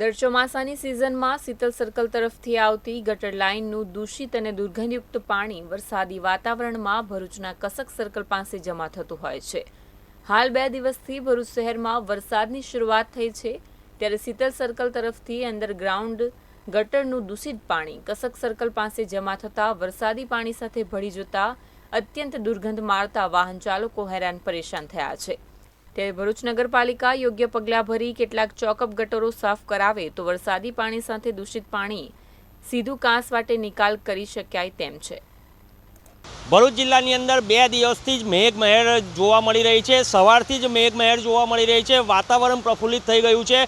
દર ચોમાસાની સિઝનમાં શીતલ સર્કલ તરફથી આવતી ગટર લાઇનનું દૂષિત અને દુર્ગંધયુક્ત પાણી વરસાદી વાતાવરણમાં ભરૂચના કસક સર્કલ પાસે જમા થતું હોય છે. હાલ બે દિવસથી ભરૂચ શહેરમાં વરસાદની શરૂઆત થઈ છે. ત્યારે શીતલ સર્કલ તરફથી અંડરગ્રાઉન્ડ ગટરનું દૂષિત પાણી કસક સર્કલ પાસે જમા થતાં વરસાદી પાણી સાથે ભળી જતા અત્યંત દુર્ગંધ મારતા વાહન ચાલકો હેરાન પરેશાન થયા છે. ત્યારે ભરૂચ નગરપાલિકા યોગ્ય પગલાં ભરી કેટલાક ચોકઅપ ગટરો સાફ કરાવે તો વરસાદી પાણી સાથે દૂષિત પાણી સીધું કાંસ વાટે નિકાલ કરી શકાય તેમ છે. ભરૂચ જિલ્લાની અંદર બે દિવસથી જ મેઘમહેર જોવા મળી રહી છે. સવારથી જ મેઘમહેર જોવા મળી રહી છે. વાતાવરણ પ્રફુલ્લિત થઈ ગયું છે.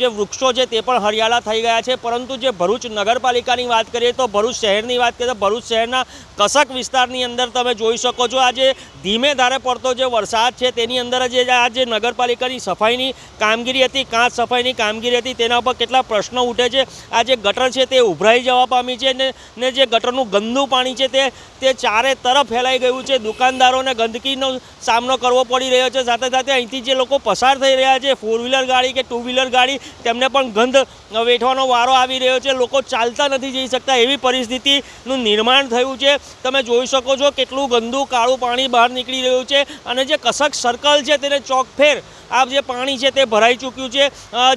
જે વૃક્ષો છે તે પણ હરિયાળા થઈ ગયા છે. પરંતુ જે ભરૂચ નગરપાલિકાની વાત કરીએ તો ભરૂચ શહેરની વાત કરીએ તો ભરૂચ શહેરના કસક વિસ્તારની અંદર તમે જોઈ શકો છો. આજે ધીમે ધારે પડતો જે વરસાદ છે તેની અંદર જે આ જે નગરપાલિકાની સફાઈની કામગીરી હતી, કાંચ સફાઈની કામગીરી હતી, તેના ઉપર કેટલા પ્રશ્નો ઉઠે છે. આ જે ગટર છે તે ઉભરાઈ જવા પામી છે ને જે ગટરનું ગંદુ પાણી છે તે તે ચારે તરફ ફેલાઈ ગયું છે. દુકાનદારોને ગંદકીનો સામનો કરવો પડી રહ્યો છે. સાથે સાથે અહીંથી જે લોકો પસાર થઈ રહ્યા છે ફોર વ્હીલર ગાડી કે ટુ વ્હીલર ગાડી, તેમને પણ ગંધ વેઠવાનો વારો આવી રહ્યો છે. લોકો ચાલતા નથી જઈ શકતા એવી પરિસ્થિતિનું નિર્માણ થયું છે. તમે જોઈ શકો છો કેટલું ગંદુ કાળું પાણી બહાર નીકળી રહ્યું છે અને જે કસક સર્કલ છે તેને ચોકફેર આ જે પાણી છે તે ભરાઈ ચૂક્યું છે.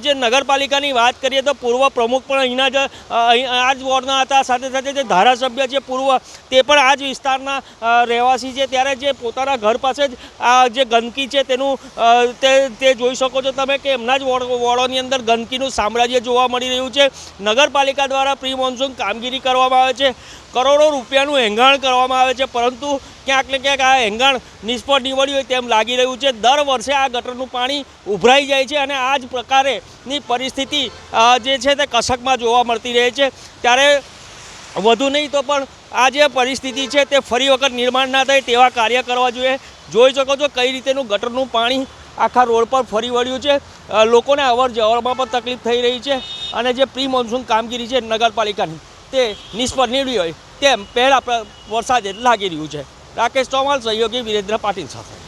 જે નગરપાલિકાની વાત કરીએ તો પૂર્વ પ્રમુખ પણ અહીંના જ આ જ વોર્ડના હતા. સાથે સાથે જે ધારાસભ્ય છે પૂર્વ, તે પણ આ જ વિસ્તારના અ, રહેવાસી છે ત્યારે જે પોતાના ઘર પાસે જ આ જે ગંદકી છે તેનું તે જોઈ શકો છો તમે કે એમના જ વોર્ડ વોર્ડોની અંદર ગંદકીનું સામ્રાજ્ય જોવા મળી રહ્યું છે. નગરપાલિકા દ્વારા પ્રી મોન્સૂન કામગીરી કરવામાં આવે છે. કરોડો રૂપિયાનું એંગાણ કરવામાં આવે છે પરંતુ ક્યાંક ને ક્યાંક આ એંગાણ નિષ્ફળ નીવડ્યું હોય તેમ લાગી રહ્યું છે. દર વર્ષે આ ગટરનું પાણી ઉભરાઈ જાય છે અને આ જ પ્રકારેની પરિસ્થિતિ જે છે તે કશકમાં જોવા મળતી રહે છે. ત્યારે વધુ નહીં તો પણ આ જે પરિસ્થિતિ છે તે ફરી વખત નિર્માણ ના થાય તેવા કાર્ય કરવા જોઈએ. જોઈ શકો છો કઈ રીતેનું ગટરનું પાણી આખા રોડ પર ફરી વળ્યું છે. લોકોને અવર જવરમાં પણ તકલીફ થઈ રહી છે અને જે પ્રી મોન્સૂન કામગીરી છે નગરપાલિકાની તે નિષ્ફળ નીવડી હોય તેમ પહેલાં વરસાદ લાગી રહ્યું છે. રાકેશ ચોમાલ, સહયોગી વિરેન્દ્ર પાટીલ સાથે.